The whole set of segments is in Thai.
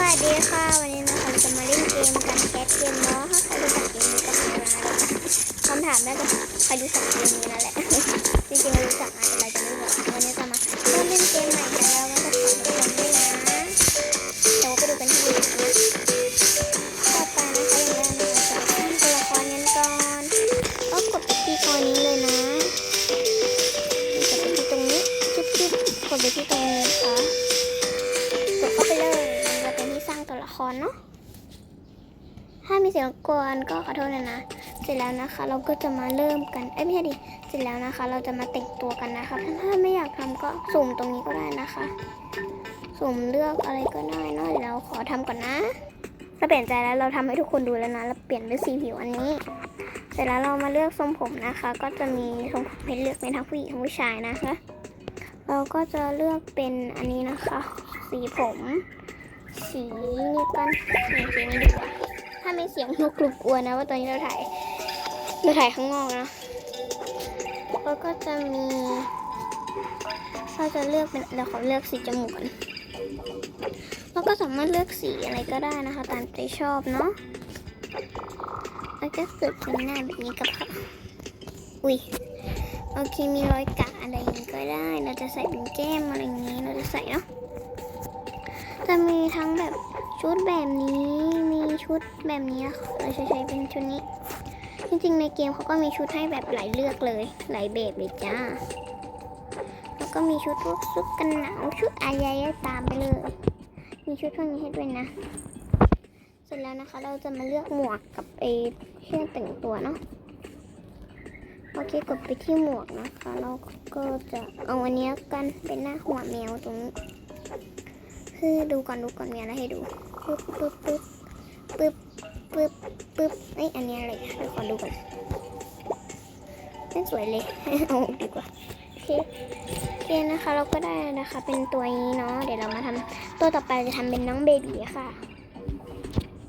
วัสดีค่ะ วันนี้นะคะเราจะมาเล่นเกมกันแคสเกมเนาะถ้าใครรู้จักเกมนี้ก็ไมพ์มายคำถามน่าจะใครรู้จักเกมนี้นั่นแหละจริงๆรารู้จักอาจจะเราจะไม่บอกวันนี้จะมาเริ่มเล่นเกมใหม่กันแล้ว เสียงกวนก็ขอโทษนะนะ เสร็จแล้วนะคะ เราก็จะมาเริ่มกันเอ้ยไม่ใช่ดิเสร็จแล้วนะคะ เราจะมาแต่งตัวกันนะคะถ้าถ้าไม่อยากทำก็สุ่มตรงนี้ก็ได้นะคะ สุ่มเลือกอะไรก็ได้เนอะเดี๋ยวเราขอทำก่อนนะเราเปลี่ยนใจแล้วเราทำให้ทุกคนดูแล้วนะเราเปลี่ยนเป็นสีผิวอันนี้ เสร็จแล้วเรามาเลือกทรงผมนะคะ ก็จะมีทรงผมให้เลือกเป็นทั้งผู้หญิงทั้งผู้ชายนะคะ เราก็จะเลือกเป็นอันนี้นะคะ สีผม สีนี่กันสีสีนี้ดีกว่า ถ้าม่เสียงนกกรุบกวนนะว่าตอนนี้เราถ่ายเราถ่ายข้างนอกนะแล้วก็จะมีเราจะเลือกเป็นเราขอเลือกสีจมูกก่อนแล้วก็สามารถเลือกสีอะไรก็ได้นะคะ ตามใจชอบเนาะแล้วก็สึกเป็นหน้าแบบนี้กับค่ะอุ้ยโอเคมีรอยกะอะไรอย่างนี้ก็ได้ เราจะใส่เป็นแก้มอะไรอย่างนี้เราจะใส่เนาะจะมีทั้งแบบ ชุดแบบนี้มีชุดแบบนี้ค่ะเราจะใช้เป็นชุดนี้ จริงๆในเกมเขาก็มีชุดให้แบบหลายเลือกเลย หลายแบบเลยจ้า แล้วก็มีชุดพวกชุดกันหนาวชุดอายายตามไปเลย มีชุดพวกนี้ให้ด้วยนะ เสร็จแล้วนะคะ เราจะมาเลือกหมวกกับไอ้เครื่องแต่งตัวเนาะโอเคกดไปที่หมวกนะคะเราก็จะเอาอันนี้กันเป็นหน้าหัวแมวตรงนี้คือดูก่อนดูก่อนมีอะไรให้ดู ปึ๊บปึ๊บปึ๊บปึ๊บปึ๊บปึ๊บเอ้ยอันนี้อะไรเดี๋ยวขอดูก่อนไม่สวยเลยเอาดีกว่าโอเคโอเคนะคะ เราก็ได้นะคะ เป็นตัวนี้เนาะเดี๋ยวเรามาทำตัวต่อไปจะทำเป็นน้องเบบีค่ะ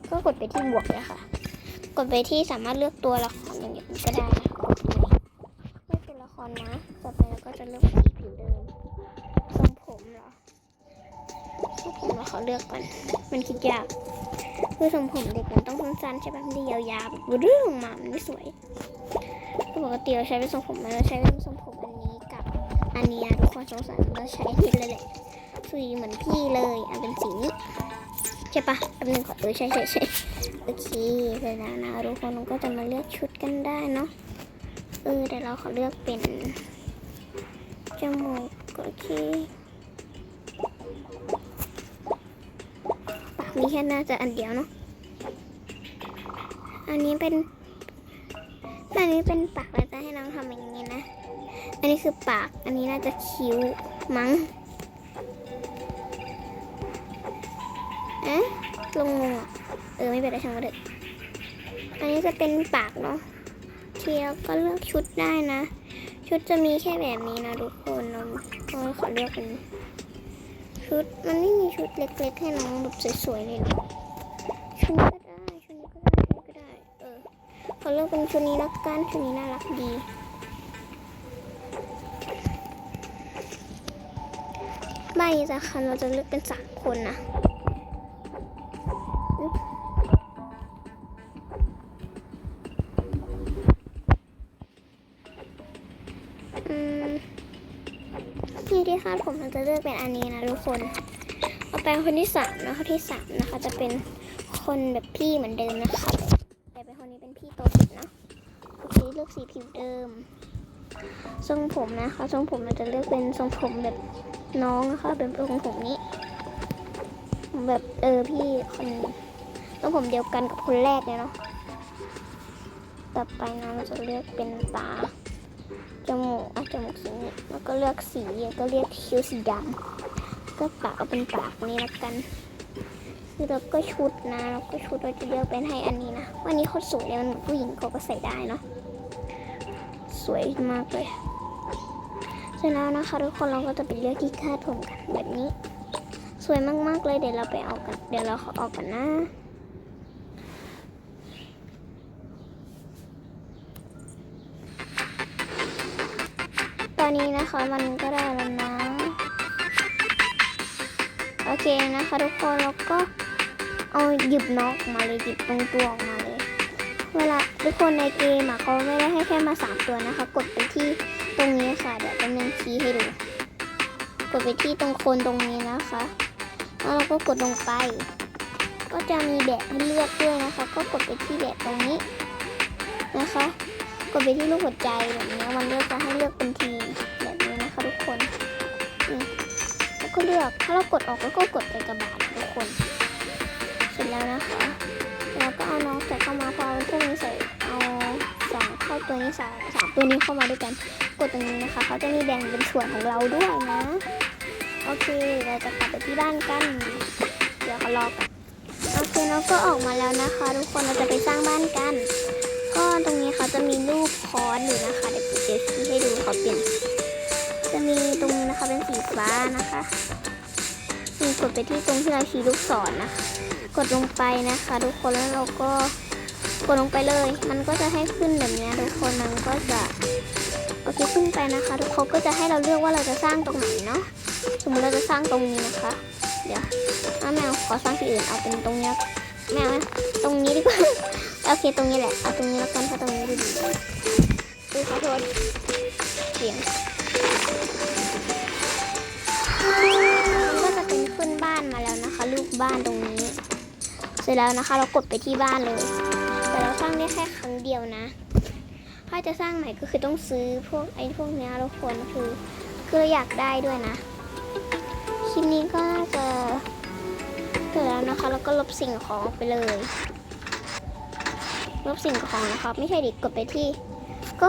ก็กดไปที่บวกเลยค่ะ กดไปที่สามารถเลือกตัวละครอย่างนี้ก็ได้นะคะเลือกตัวละครนะต่อไปเราก็จะเลือก อเลือกก่อน มันคิดยากคือทรงผมเด็กมันต้องสั้นๆใช่ปะมันจะยาวๆแบบเรื่องมามันไม่สวยปกติเราใช้เป็นทรงผมเราใช้เป็นทรงผมอันนี้กับอันนี้นะทุกคนสงสัยเราใช้ผิดเลยแหละสีเหมือนพี่เลยอันเป็นสีนี้ใช่ปะแป๊บนึงขอเออใช่ใช่ใช่โอเคเสร็จแล้วนะทุกคนก็จะมาเลือกชุดกันได้เนาะเออเดี๋ยวเราขอเลือกเป็นจมูกโอเค แค่น่าจะอันเดียวเนาะ อันนี้เป็น อันนี้เป็นปากเราจะให้น้องทำอย่างนี้นะ อันนี้คือปาก อันนี้น่าจะคิ้วมั้ง เอ๊ะ ลงงอะเออไม่เป็นไรช่างมันเถอะอันนี้จะเป็นปากเนาะเทียวก็เลือกชุดได้นะ ชุดจะมีแค่แบบนี้นะทุกคนเราเราขอเลือกเป็น ชุด มันไม่มีชุดเล็กๆให้น้องแบบสวยๆเลยเหรอชุดนี้ก็ได้ชุดนี้ก็ได้ชุดนี้ก็ได้ เออขอเลือกเป็นชุดนี้ละกันชุดนี้น่ารักดีไม่จ้ะคันเราจะเลือกเป็นสามคนนะ ที่ที่คาดผมมันจะเลือกเป็นอันนี้นะทุกคนเอาไปคนที่สามนะคะที่สามนะคะ จะเป็นคนแบบพี่เหมือนเดิมนะคะ แต่เป็นคนนี้เป็นพี่โตสุดนะโอเคเลือกสีผิวเดิม ทรงผมนะคะทรงผมเราจะเลือกเป็นทรงผมแบบน้องนะคะเป็นทรงผมนี้ แบบเออพี่คนทรงผมเดียวกันกับคนแรกเลยเนาะต่อไปนะเราจะเลือกเป็นตาจมูกอะ จมูกสีนี้แล้วก็เลือกสีก็เรียกคิ้วสีดำก็ปากเอาเป็นปากนี้ละกันคือเราก็ชุดนะแล้วก็ชุดเราจะเลือกเป็นให้อันนี้นะวันนี้เขาสวยเลยมันเหมือนผู้หญิงเขาก็ใส่ได้เนาะสวยมากเลยเสร็จแล้วนะคะทุกคนเราก็จะไปเลือกที่คาดผมกันแบบนี้ สวยมากๆเลยเดี๋ยวเราไปเอากัน เดี๋ยวเราขอออกกันนะ นี้นะคะมันก็ได้แล้วนะ โอเคนะคะทุกคนแล้วก็เอาหยิบนอกมาเลยหยิบตรงตัวออกมาเลย เวลาทุกคนในเกมอะเขาไม่ได้ให้แค่มาสามตัวนะคะ กดไปที่ตรงนี้ค่ะ เดี๋ยวจะยังชี้ให้ดู กดไปที่ตรงโคนตรงนี้นะคะ แล้วเราก็กดลงไป ก็จะมีแบบให้เลือกด้วยนะคะ ก็กดไปที่แบบตรงนี้นะคะ กดไปที่รูปหัวใจแบบนี้มันก็จะให้เลือกเป็นทีม เลือก ถ้าเรากดออกแล้วก็กดไปกระบาดทุกคน เสร็จแล้วนะคะแล้วก็เอาน้องใส่เข้ามาพอเอาพวนี้ใส่เอาสองเข้าตัวนี้ใส่สามตัวนี้เข้ามาด้วยกัน กดตรงนี้นะคะเขาจะมีแบ่งเป็นส่วนของเราด้วยนะ โอเคเราจะกลับไปที่บ้านกัน เดี๋ยวเขารอกันโอเคน้องก็ออกมาแล้วนะคะ ทุกคนเราจะไปสร้างบ้านกัน ก็ตรงนี้เขาจะมีรูปคอนอยู่นะคะเดี๋ยวเดี๋ยวชี้ให้ดูเขาเปลี่ยน มีตรงนี้นะคะเป็นสีฟ้านะคะนี่กดไปที่ตรงที่เราชี้ลูกศรนะคะกดลงไปนะคะทุกคนแล้วเราก็กดลงไปเลย มันก็จะให้ขึ้นแบบนี้ทุกคนมันก็จะโอเคขึ้นไปนะคะ ทุกคนก็จะให้เราเลือกว่าเราจะสร้างตรงไหนเนาะสมมติเราจะสร้างตรงนี้นะคะ เดี๋ยวเอาแมวขอสร้างที่อื่นเอาเป็นตรงนี้แมวตรงนี้ดีกว่าโอเคตรงนี้แหละเอาตรงนี้แล้วกันเพราะตรงนี้ดูดีดูขอโทษเสียง ก็จะเป็นขึ้นบ้านมาแล้วนะคะ รูปบ้านตรงนี้ เสร็จแล้วนะคะ เรากดไปที่บ้านเลย แต่เราสร้างได้แค่ครั้งเดียวนะ ถ้าจะสร้างใหม่ก็คือต้องซื้อพวกไอ้พวกเนี้ยทุกคนคือคืออยากได้ด้วยนะคลิปนี้ก็จะเสร็จแล้วนะคะ แล้วก็ลบสิ่งของออกไปเลยลบสิ่งของนะครับไม่ใช่ดิกดไปที่ก็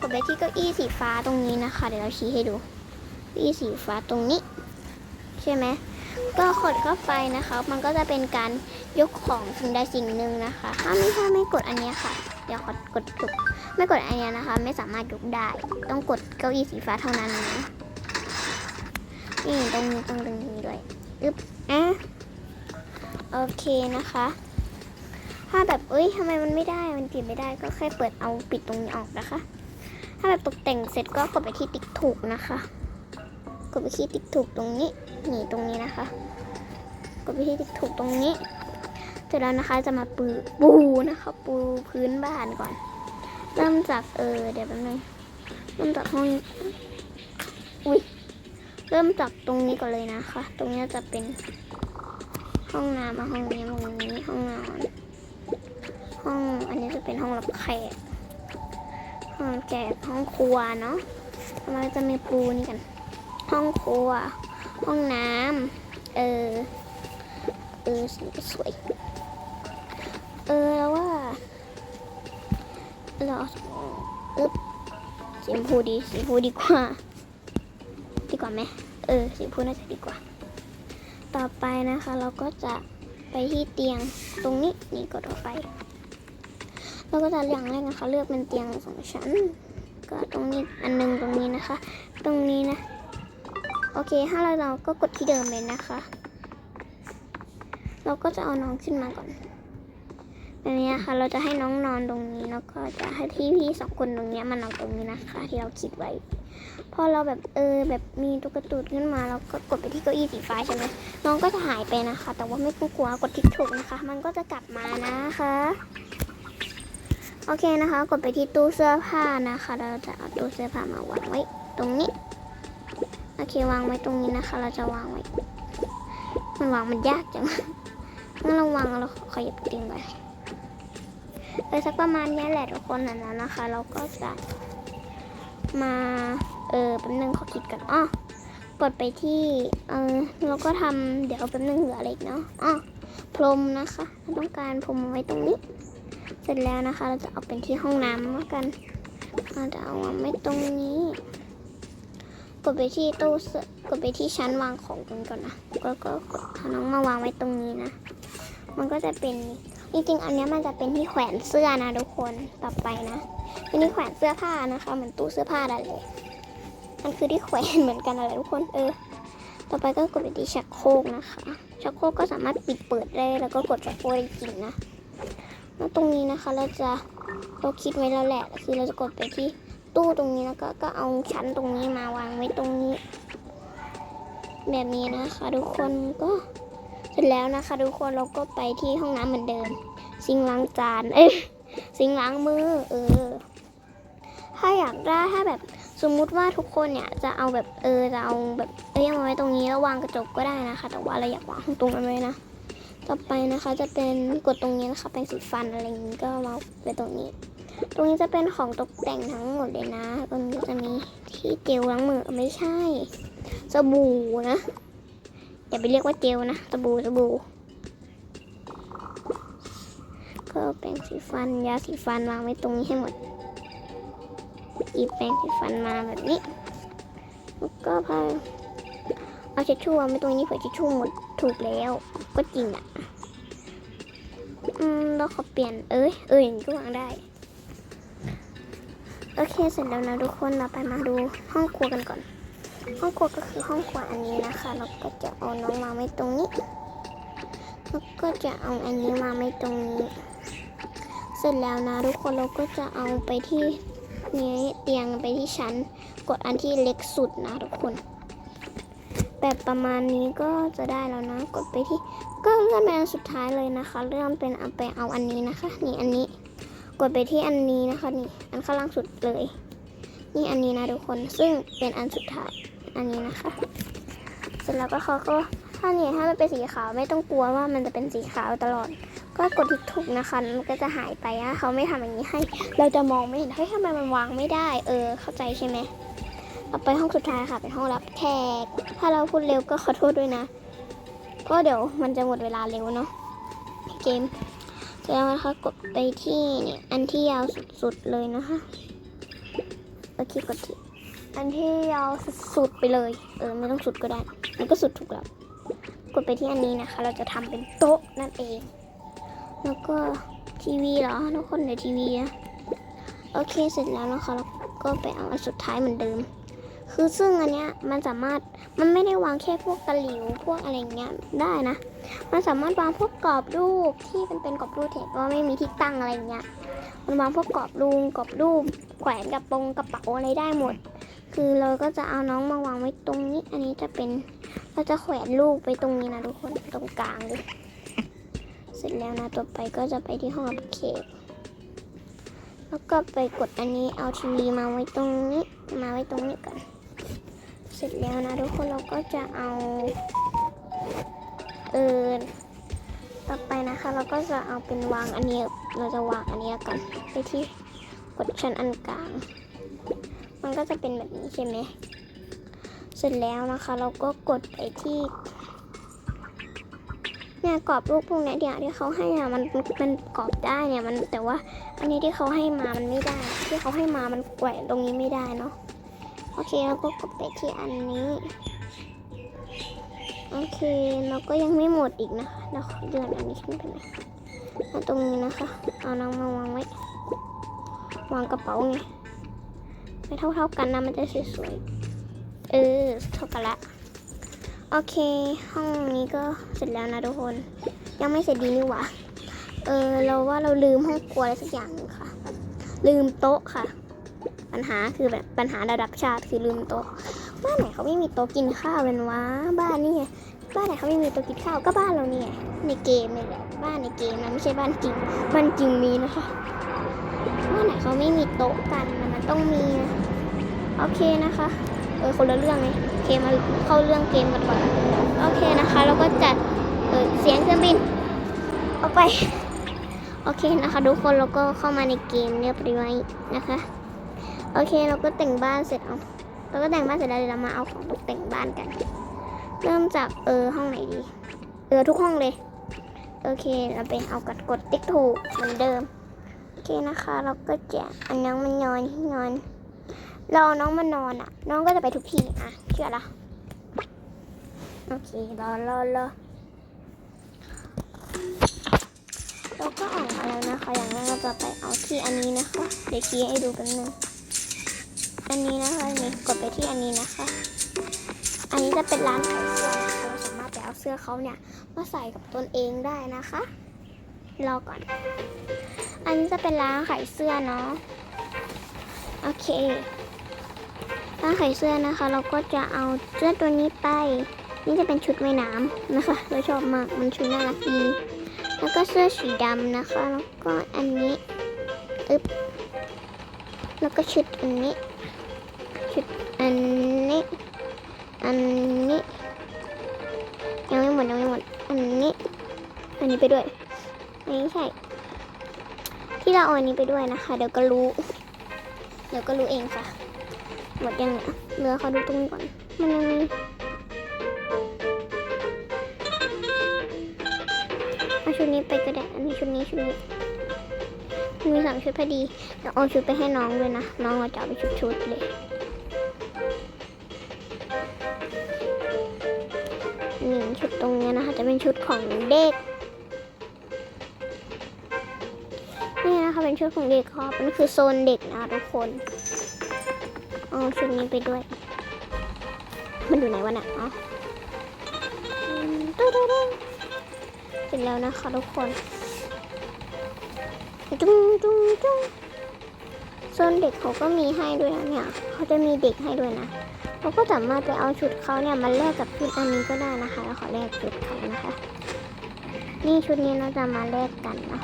กดไปที่เก้าอี้สีฟ้าตรงนี้นะคะ เดี๋ยวเราชี้ให้ดู เก้าอี้สีฟ้าตรงนี้ ใช่ไหมก็กดเข้าไปนะคะ มันก็จะเป็นการยกของสิ่งใดสิ่งหนึ่งนะคะ ถ้าไม่ถ้าไม่กดอันเนี้ยค่ะ เดี๋ยวขอกดกดไม่กดอันเนี้ยนะคะ ไม่สามารถยกได้ ต้องกดเก้าอี้สีฟ้าเท่านั้นนะนี่ตรงนี้ตรงตรงนี้ด้วยอึ๊บอะโอเคนะคะ ถ้าแบบเอ้ยทำไมมันไม่ได้ มันปิดไม่ได้ ก็แค่เปิดเอาปิดตรงนี้ออกนะคะ ถ้าแบบตกแต่งเสร็จก็กดไปที่ติ๊กถูกนะคะ กดไปที่ติ๊กถูกตรงนี้นี่ตรงนี้นะคะ กดไปที่ติ๊กถูกตรงนี้เสร็จแล้วนะคะจะมาปูปูนะคะ ปูพื้นบ้านก่อน เริ่มจากเออเดี๋ยวแป๊บนึงเริ่มจากห้องอุ้ยเริ่มจากตรงนี้ก่อนเลยนะคะ ตรงนี้จะเป็นห้องน้ำมาห้องนี้ห้องนี้ห้องนอนห้องอันนี้จะเป็นห้องรับแขกห้องรับแขกห้องครัวเนาะมันจะมีปูนี่กัน ห้องครัว ห้องน้ำเออ เออสีสวย เออแล้วว่าเราอึ๊บสีพูดีสีพูดีกว่า ดีกว่าไหมเออสีพูน่าจะดีกว่า ต่อไปนะคะ เราก็จะไปที่เตียงตรงนี้นี่กดออกไป เราก็จะอย่างแรกนะคะ เลือกเป็นเตียงสองชั้น ก็ตรงนี้อันหนึงตรงนี้นะคะ ตรงนี้นะ โอเคถ้าเราเราก็กดที่เดิมเลยนะคะ เราก็จะเอาน้องขึ้นมาก่อนแบบนี้นะคะเราจะให้น้องนอนตรงนี้แล้วก็จะให้ที่พี่สองคนตรงนี้มานอนตรงนี้นะคะ ที่เราคิดไว้ พอเราแบบเออแบบมีตุ๊กตูดขึ้นมาเราก็กดไปที่เก้าอี้สีฟ้าใช่ไหมน้องก็จะหายไปนะคะ แต่ว่าไม่ต้องกลัวกดทิกถูกนะคะ มันก็จะกลับมานะคะโอเคนะคะ กดไปที่ตู้เสื้อผ้านะคะ เราจะเอาตู้เสื้อผ้ามาวางไว้ตรงนี้ อเควางไว้ตรงนี้นะคะ เราจะวางไว้ มันวางมันยากจังงั้นเราวางเราขยับเตียงไปเออสักประมาณนี้แหละทุกคนนะนะนะคะ เราก็จะมา เออแป๊บนึงขอคิดก่อนอ้อกดไปที่ เออเราก็ทำเดี๋ยวแป๊บนึงเหลืออะไรอีกเนาะอ้อพรมนะคะเราต้องการพรมไว้ตรงนี้ เสร็จแล้วนะคะ เราจะเอาเป็นที่ห้องน้ำแล้วกันเราจะเอาไว้ตรงนี้ กดไปที่ตู้เสื้อกดไปที่ชั้นวางของกันก่อนนะก็ก็กดเอาน้องมาวางไว้ตรงนี้นะ มันก็จะเป็นจริงๆอันนี้มันจะเป็นที่แขวนเสื้อนะทุกคนต่อไปนะเป็นที่แขวนเสื้อผ้านะคะเหมือนตู้เสื้อผ้านั่นเลยมันคือที่แขวนเหมือนกันอะไรทุกคนเออ ต่อไปก็กดไปที่ชักโครกนะคะชักโครกก็สามารถปิดเปิดได้แล้วก็กดชักโครกได้จริงนะแล้วตรงนี้นะคะเราจะเราคิดไว้แล้วแหละคือเราจะกดไปที่ ตู้ตรงนี้แล้วก็ก็เอาชั้นตรงนี้มาวางไว้ตรงนี้ แบบนี้นะคะ ทุกคนก็เสร็จแล้วนะคะ ทุกคนเราก็ไปที่ห้องน้ำเหมือนเดิม ซิงล้างจานเอ้ยซิงล้างมือ เออ ถ้าอยากได้ถ้าแบบสมมุติว่าทุกคนเนี่ยจะเอาแบบเออจะเอาแบบเอ้ยเอมาไว้ตรงนี้แล้ววางกระจกก็ได้นะคะ แต่ว่าเราอยากวางตรงนั้นเลยนะ ต่อไปนะคะจะเป็นกดตรงนี้นะคะแปรงสีฟันอะไรอย่างนี้ก็มาไว้ตรงนี้ ตรงนี้จะเป็นของตกแต่งทั้งหมดเลยนะตรงนี้จะมีที่เจลล้างมือไม่ใช่ สบู่นะอย่าไปเรียกว่าเจลนะสบู่สบู่ก็แปรงสีฟันยาสีฟันวางไว้ตรงนี้ให้หมดหยิบแปรงสีฟันมาแบบนี้แล้วก็พาเอาเช็ดชู่วางไว้ตรงนี้เผื่อเช็ดชู่หมด ถูกแล้ว ก็จริงอะ อืมเราขอเปลี่ยน เอ้ย เอ้ยอย่างนี้ก็วางได้ โอเค เสร็จแล้วนะทุกคน เราไปมาดูห้องครัวกันก่อน ห้องครัวก็คือห้องครัวอันนี้นะคะ เราก็จะเอาน้องมาไว้ตรงนี้ แล้วก็จะเอาอันนี้มาไว้ตรงนี้ เสร็จแล้วนะทุกคน เราก็จะเอาไปที่นี้เตียงไปที่ชั้น กดอันที่เล็กสุดนะทุกคน แบบประมาณนี้ก็จะได้แล้วนะ กดไปที่ก็เลื่อนไปอันสุดท้ายเลยนะคะ เลื่อนเป็นเอาไปเอาอันนี้นะคะ นี่อันนี้ กดไปที่อันนี้นะคะนี่อันข้างล่างสุดเลย นี่อันนี้นะทุกคนซึ่งเป็นอันสุดท้ายอันนี้นะคะ เสร็จแล้วก็เขาก็ถ้าเนี่ยถ้ามันเป็นสีขาวไม่ต้องกลัวว่ามันจะเป็นสีขาวตลอด ก็กดที่ถูกนะคะมันก็จะหายไปอะเขาไม่ทำอย่างนี้ให้ เราจะมองไม่เห็นเฮ้ยทำไมมันวางไม่ได้ เออ เข้าใจใช่ไหม ไปห้องสุดท้ายค่ะ เป็นห้องรับแขก ถ้าเราพูดเร็วก็ขอโทษด้วยนะก็เดี๋ยวมันจะหมดเวลาเร็วเนาะ เกมเสร็จแล้วนะคะกดไปที่เนี่ยอันที่ยาวสุดๆเลยนะคะโอเคกดที่อันที่ยาวสุดๆไปเลย เออไม่ต้องสุดก็ได้ มันก็สุดถูกแล้ว กดไปที่อันนี้นะคะ เราจะทำเป็นโต๊ะนั่นเอง แล้วก็ทีวีเหรอทุกคนในทีวีนะโอเคเสร็จแล้วนะคะแล้วก็ไปเอาอันสุดท้ายเหมือนเดิม คือซึ่งอันเนี้ยมันสามารถมันไม่ได้วางแค่พวกตะหลิวพวกอะไรเงี้ยได้นะ มันสามารถวางพวกกรอบรูปที่เป็นเป็นกรอบรูปเห็นว่าไม่มีที่ตั้งอะไรเงี้ย มันวางพวกกรอบรูปกรอบรูปแขวนกับปงกระเป๋าอะไรได้หมด คือเราก็จะเอาน้องมาวางไว้ตรงนี้ อันนี้จะเป็นเราจะแขวนรูปไปตรงนี้นะทุกคนตรงกลางเลยเสร็จแล้วนะต่อไปก็จะไปที่ห้องรับแขกแล้วก็ไปกดอันนี้เอาทีวีมาไว้ตรงนี้มาไว้ตรงนี้ก่อน เสร็จแล้วนะทุกคนเราก็จะเอาเออต่อไปนะคะ เราก็จะเอาเป็นวางอันนี้เราจะวางอันนี้กันไปที่กดชั้นอันกลาง มันก็จะเป็นแบบนี้ใช่ไหมเสร็จแล้วนะคะ เราก็กดไปที่เนี่ยกรอบรูปพวกนี้เดี๋ยวที่เขาให้อะมันมันกรอบได้เนี่ยมันแต่ว่า อันนี้ที่เขาให้มามันไม่ได้ ที่เขาให้มามันแกว่งตรงนี้ไม่ได้เนาะ โอเคเราก็กดไปที่อันนี้ โอเคเราก็ยังไม่หมดอีกนะคะเราขอเลื่อนอันนี้ขึ้นไปหน่อยเอาตรงนี้นะคะ เอาน้องมาวางไว้ วางกระเป๋าไงไม่เท่าๆกันนะมันจะสวยๆ เออเท่ากันละ โอเค ห้องนี้ก็เสร็จแล้วนะทุกคน ยังไม่เสร็จดีนี่หว่า เออ เราว่าเราลืมห้องครัวอะไรสักอย่างค่ะ ลืมโต๊ะค่ะ ปัญหาคือแบบปัญหาระดับชาติคือลืมโต๊ะบ้านไหนเขาไม่มีโต๊ะกินข้าวเป็นวะบ้านนี่ไงบ้านไหนเขาไม่มีโต๊ะกินข้าวก็บ้านเราเนี่ยในเกมนี่แหละบ้านในเกมนะไม่ใช่บ้านจริงบ้านจริงมีนะคะบ้านไหนเขาไม่มีโต๊ะกันมันต้องมีโอเคนะคะเออคนละเรื่องไงโอเคมาเข้าเรื่องเกมกันก่อนโอเคนะคะแล้วก็จัดเออเสียงเครื่องบินออกไปโอเคนะคะทุกคนเราก็เข้ามาในเกมเรียบร้อยนะคะ โอเคเราก็แต่งบ้านเสร็จเอาเราก็แต่งบ้านเสร็จแล้วเดี๋ยวเรามาเอาของตกแต่งบ้านกัน เริ่มจากเออห้องไหนดี เออทุกห้องเลย โอเคเราไปเอากดกดติ๊กถูกเหมือนเดิม โอเคนะคะ เราก็จะอาน้องมันนอนที่นอนรอน้องมานอนอะ น้องก็จะไปทุกที่อะเชื่อละโอเครอรอรอเราก็ออกมาแล้วนะคะ อย่างแรกเราจะไปเอาที่อันนี้นะคะ เดี๋ยวชี้ให้ดูกันหนึ่ง อันนี้นะคะอันี่กดไปที่อันนี้นะคะ อันนี้จะเป็นร้านขายเสื้อเราสามารถไปเอาเสื้อเขาเนี่ยมาใส่กับตนเองได้นะคะ รอก่อน อันนี้จะเป็นร้านขายเสื้อเนาะโอเคร้านขายเสื้อนะคะ เราก็จะเอาเสื้อตัวนี้ไป นี่จะเป็นชุดว่ายน้ำนะคะ เราชอบมากมันชุดน่ารักดีแล้วก็เสื้อสีดำนะคะ แล้วก็อันนี้อึบแล้วก็ชุดอันนี้ อันนี้ อันนี้ ยังไม่หมดยังไม่หมด อันนี้ อันนี้ไปด้วยไม่ใช่ ที่เราเอาอันนี้ไปด้วยนะคะ เดี๋ยวก็รู้ เดี๋ยวก็รู้เองค่ะ หมดยังเนี่ยเหลือเขาดูตรงนี้ก่อน มันยังไงเอาชุดนี้ไปก็ได้ อันนี้ชุดนี้ชุดนี้มีสามชุดพอดีเดี๋ยวเอาชุดไปให้น้องด้วยนะ น้องเราจะเอาไปชุดชุดๆเลย ชุดตรงนี้นะคะ จะเป็นชุดของเด็ก นี่นะคะเป็นชุดของเด็กครับมันคือโซนเด็กนะทุกคนเอาชุดนี้ไปด้วย มันอยู่ไหนวะน่ะอ๋อตุ๊ดเสร็จแล้วนะคะทุกคนจุ้งจุ้งจุ้งโซนเด็กเขาก็มีให้ด้วยนะเนี่ย เขาจะมีเด็กให้ด้วยนะ เราก็สามารถไปเอาชุดเขาเนี่ยมาแลกกับชุดอันนี้ก็ได้นะคะแล้วขอแลกชุดเขานะคะ นี่ชุดนี้เราจะมาแลกกันเนาะ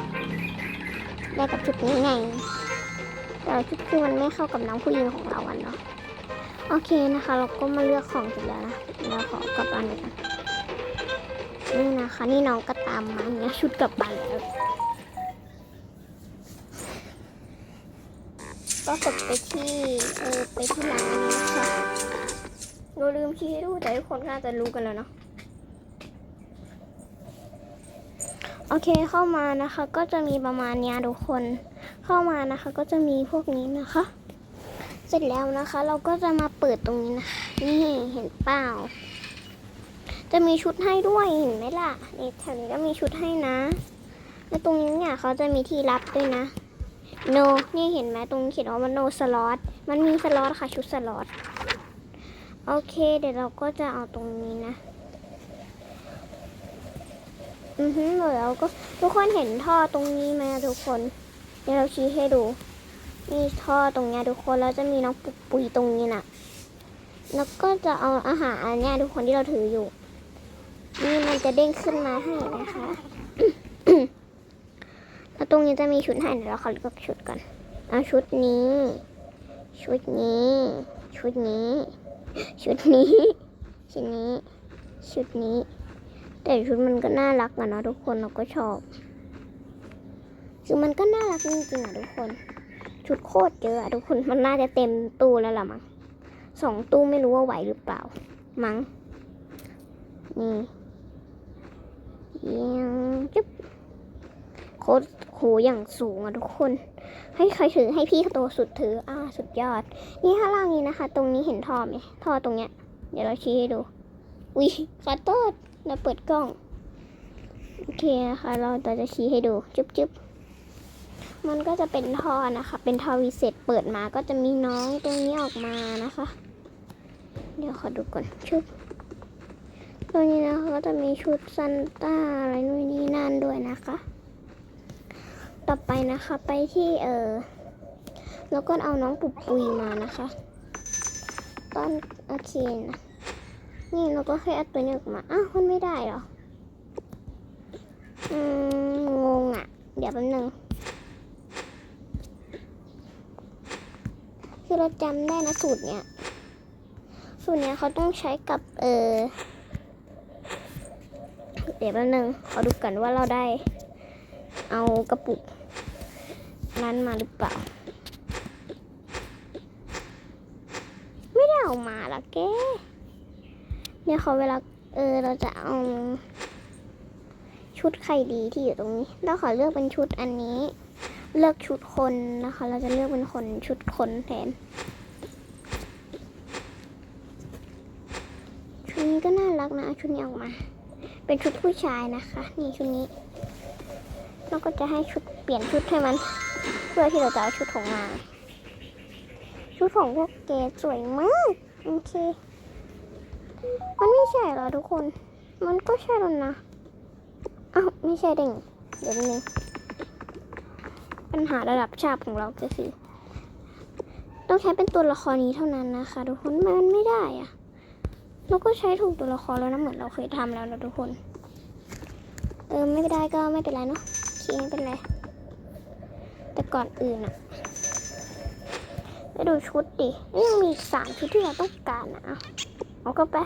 แลกกับชุดนี้ไงแต่ชุดคือมันไม่เข้ากับน้องผู้หญิงของเราอะเนาะโอเคนะคะ เราก็มาเลือกของเสร็จแล้วนะเราขอกลับบ้านเลยนะนี่นะคะ นี่น้องก็ตามมาเนี่ยชุดกลับบ้านแล้วก็กดไปที่เออไปที่ร้านนี้นะคะ เราลืมชี้ให้ดูแต่ทุกคนก็น่าจะรู้กันแล้วเนาะโอเคเข้ามานะคะก็จะมีประมาณนี้ทุกคนเข้ามานะคะ ก็จะมีพวกนี้นะคะ เสร็จแล้วนะคะ เราก็จะมาเปิดตรงนี้นะคะ นี่เห็นเปล่า จะมีชุดให้ด้วยเห็นไหมล่ะนี่แถวนี้ก็มีชุดให้นะแล้วตรงนี้เนี่ยเขาจะมีที่รับด้วยนะโนนี่เห็นไหมตรงเขียนว่าโนสล็อตมันมีสล็อตค่ะชุดสล็อต โอเค เดี๋ยวเราก็จะเอาตรงนี้นะ อือฮึแล้วก็ทุกคนเห็นท่อตรงนี้ไหมทุกคน เดี๋ยวเราชี้ให้ดู นี่ท่อตรงนี้ทุกคนแล้วจะมีน้องปุกปุยตรงนี้น่ะแล้วก็จะเอาอาหารอันเนี้ยทุกคนที่เราถืออยู่ นี่มันจะเด้งขึ้นมาให้นะคะแล้วตรงนี้จะมีชุดให้เดี๋ยวเราขอเลือกชุดก่อนเอาชุดนี้ ชุดนี้ ชุดนี้ ชุดนี้ ชุดนี้ ชุดนี้ แต่ชุดมันก็น่ารักอะเนาะทุกคนเราก็ชอบคือมันก็น่ารักจริงๆอะทุกคน ชุดโคตรเยอะอะทุกคนมันน่าจะเต็มตู้แล้วล่ะมั้งสองตู้ไม่รู้ว่าไหวหรือเปล่า มั้งนี่ยังจุ๊บ คตโหอย่างสูงอะทุกคน ให้ใครถือให้พี่โตสุดถือ อ่า สุดยอด นี่ข้างล่างนี้นะคะ ตรงนี้เห็นท่อไหมท่อตรงเนี้ย เดี๋ยวเราชี้ให้ดู อุ้ยขอโทษเราเปิดกล้อง โอเคนะคะ เราจะชี้ให้ดู จุ๊บจุ๊บมันก็จะเป็นท่อนะคะ เป็นท่อวิเศษ เปิดมาก็จะมีน้องตรงนี้ออกมานะคะ เดี๋ยวขอดูก่อนชุบตัวนี้นะคะก็จะมีชุดซันต้าอะไรนู่นนี่นั่นด้วยนะคะ ต่อไปนะคะไปที่เออแล้วก็เอาน้องปุบปุยมานะคะตอนโอเคนะนี่เราก็แค่เอาตัวนี้ออกมาอ้าวมันไม่ได้เหรออืมงงอะ เดี๋ยวแป๊บนึงคือเราจำได้นะสูตรเนี้ยสูตรเนี้ยเขาต้องใช้กับเออเดี๋ยวแป๊บนึงขอดูกันว่าเราได้ เอากระปุก นั้นมาหรือเปล่า ไม่ได้เอามาละแกเนี่ยเขาเวลาเออเราจะเอาชุดใครดีที่อยู่ตรงนี้ เราขอเลือกเป็นชุดอันนี้ เลือกชุดคนนะคะ เราจะเลือกเป็นคนชุดคนแทน ชุดนี้ก็น่ารักนะชุดนี้ออกมา เป็นชุดผู้ชายนะคะ นี่ชุดนี้ เราก็จะให้ชุด ปลี่ยนชุดให้มัน เพื่อที่เราจะเอาชุดของมา ชุดของพวกเกสวยมาก โอเค มันไม่ใช่เหรอทุกคน มันก็ใช่แล้วนะอ้าวไม่ใช่เด้งเดี๋ยวนึงปัญหาระดับชาบของเราก็คือต้องใช้เป็นตัวละครนี้เท่านั้นนะคะทุกคนมันไม่ได้อะเราก็ใช้ถูกตัวละครแล้วนะเหมือนเราเคยทำแล้วนะทุกคน เออไม่ได้ก็ไม่เป็นไรเนาะโอเคไม่เป็นไร ก่อนอื่นอะไปดูชุดดินี่ยังมีสามชุดที่เราต้องการนะเอาเอาก็ไป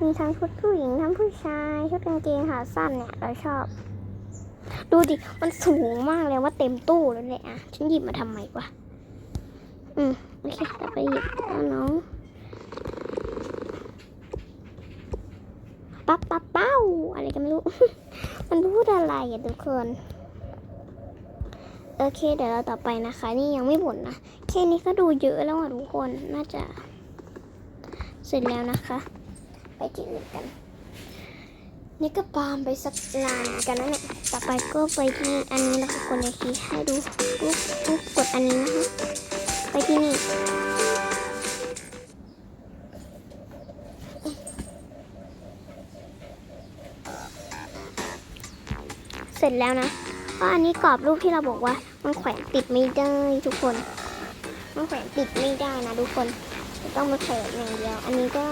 มีทั้งชุดผู้หญิงทั้งผู้ชาย ชุดกางเกงขาสั้นเนี่ย เราชอบ ดูดิ มันสูงมากเลยว่าเต็มตู้แล้วเนี่ยอะฉันหยิบมาทำไมวะ อืม โอเคต่อไปหยิบเอาน้อง ปั๊บปั๊บเป้าอะไรก็ไม่รู้ มันพูดอะไรอะทุกคน โอเค เดี๋ยวเราต่อไปนะคะ นี่ยังไม่บ่นนะ แค่นี้ก็ดูเยอะแล้วอะทุกคน น่าจะ เสร็จแล้วนะคะ ไปที่อื่นกัน นี่ก็ปามไปสักลานกันนะเนี่ย ต่อไปก็ไปที่อันนี้นะคะคนในคีย์ให้ดูปุ๊บปุ๊บกดอันนี้นะคะ ไปที่นี่ ร็จแล้วนะเพราะอันนี้กรอบรูปที่เราบอกว่า มันแขวนติดไม่ได้ทุกคน มันแขวนติดไม่ได้นะทุกคนจะต้องมาแขวนอย่างเดียว อันนี้ก็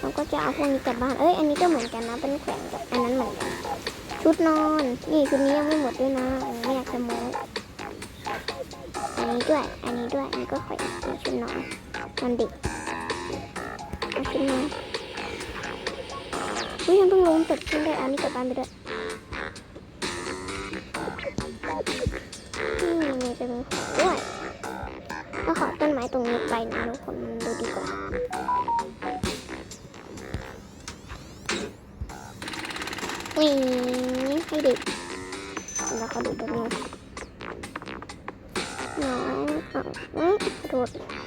เราก็จะเอาพวกนี้กลับบ้าน เอ้ย อันนี้ก็เหมือนกันนะ เป็นแขวนกับอันนั้นเหมือนกัน ชุดนอน นี่ชุดนี้ยังไม่หมดด้วยนะไม่อยากจะโม้อันนี้ด้วย อันนี้ด้วย อันนี้ก็แขวนเป็นชุดนอนนอนเด็กเอาชุดนอนอุ้ยยังเพิ่งลงตึกขึ้นได้อันนี้กลับบ้านไปด้วย นี่มีจะเป็นของด้วยก็ขอต้นไม้ตรงนี้ไปนะทุกคนดูดีกว่าวิ่งให้เด็กแล้วก็ดูตรงนี้น้องอะอืม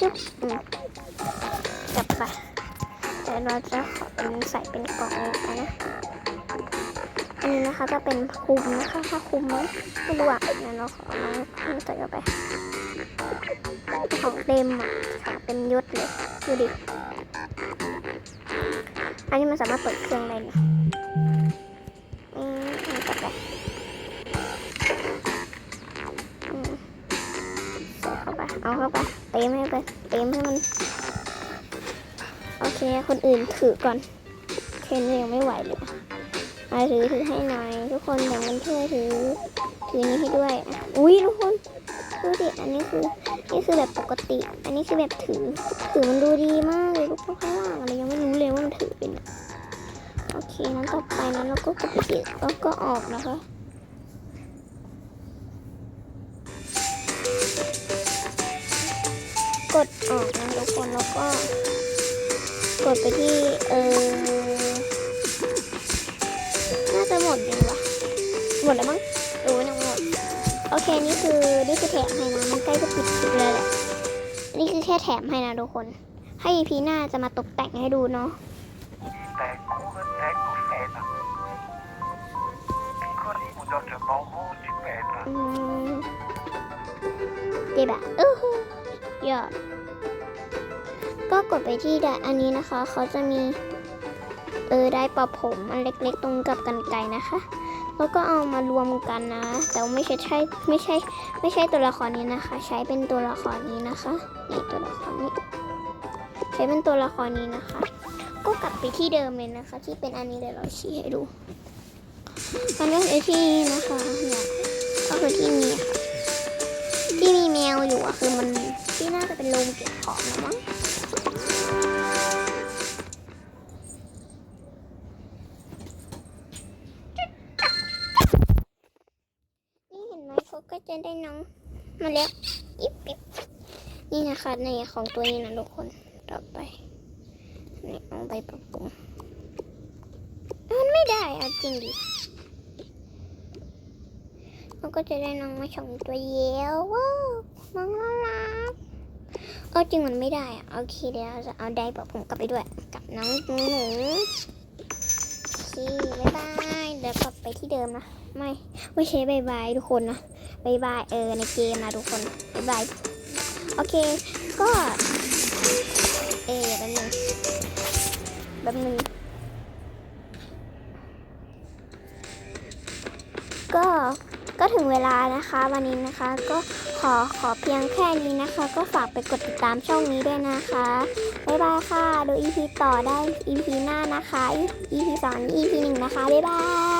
ชึบอืมกลับไปแต่เราจะขอเป็นใส่เป็นกล่องไปนะอันนี้นะคะจะเป็นคุมนะคะถ้าคุมไหมไม่รู้อะงั้นเราขอน้องใส่เข้าไปของเต็มอะขอเต็มยศเลยดูดิอันนี้มันสามารถเปิดเครื่องได้นี่ยอืมเอากลับไปอืมใส่เข้าไปเอาเข้าไป อื่นถือก่อน เคนยังไม่ไหวเลยมาถือถือให้หน่อย ทุกคนแบ่งกันช่วยถือ ถือนี้ให้ด้วย อุ้ยทุกคนดูดิอันนี้คือนี่คือแบบปกติ อันนี้คือแบบถือ ถือมันดูดีมากเลยทุกคนข้างล่างอะไรยังไม่รู้เลยว่ามันถือเป็นโอเคนั้นต่อไปนั้นเราก็กดปิดแล้วก็ออกนะคะกดออกนะทุกคนแล้วก็ กดไปที่เออน่าจะหมดยังวะหมดแล้วมั้งหรือว่ายังหมดโอเคนี่คือนี่คือแถมให้นะมันใกล้จะปิดคลิปแล้วแหละนี่คือแค่แถมให้นะทุกคน ให้ EP หน้าจะมาตกแต่งให้ดูเนาะ ก็กดไปที่ดอันนี้นะคะ เขาจะมีเออได้ปรับผมอันเล็กๆ ตรงกับกันไกนะคะ แล้วก็เอามารวมกันนะ แต่ว่าไม่ใช่ใช่ไม่ใช่ไม่ใช่ตัวละครนี้นะคะ ใช้เป็นตัวละครนี้นะคะนี่ตัวละครนี้ ใช้เป็นตัวละครนี้นะคะ ก็กลับไปที่เดิมเลยนะคะ ที่เป็นอันนี้เดี๋ยวเราชี้ให้ดูมันก็คือที่นี่นะคะเนี่ยก็คือที่นี่ค่ะที่มีแมวอยู่อะคือมันที่น่าจะเป็นโรงเก็บของนะมั้ง ได้น้อง มาแล้วอิบอิบนี่นะคะในของตัวนี้นะทุกคนต่อไปนี่เอาไปปรับปรุงมันไม่ได้อะจริงดิมันก็จะได้น้องมาสองตัวเยียวว้าวน้องน่ารักเออจริงมันไม่ได้อะโอเคเดี๋ยวเราจะเอาได้ปรับปรุงกลับไปด้วย กับน้องหนูโอเคบ๊ายบายเดี๋ยวกลับไปที่เดิมนะไม่ไม่ใช่บายบายทุกคนนะ บายบายเออในเกมนะทุกคนบายบายโอเคก็ เออแป๊บนึงแป๊บนึงก็ก็ถึงเวลานะคะวันนี้นะคะก็ขอขอเพียงแค่นี้นะคะ ก็ฝากไปกดติดตามช่องนี้ด้วยนะคะ บ๊ายบายค่ะ ดู EP ต่อได้ EP หน้านะคะ EP สอง EP หนึ่งนะคะ บ๊ายบาย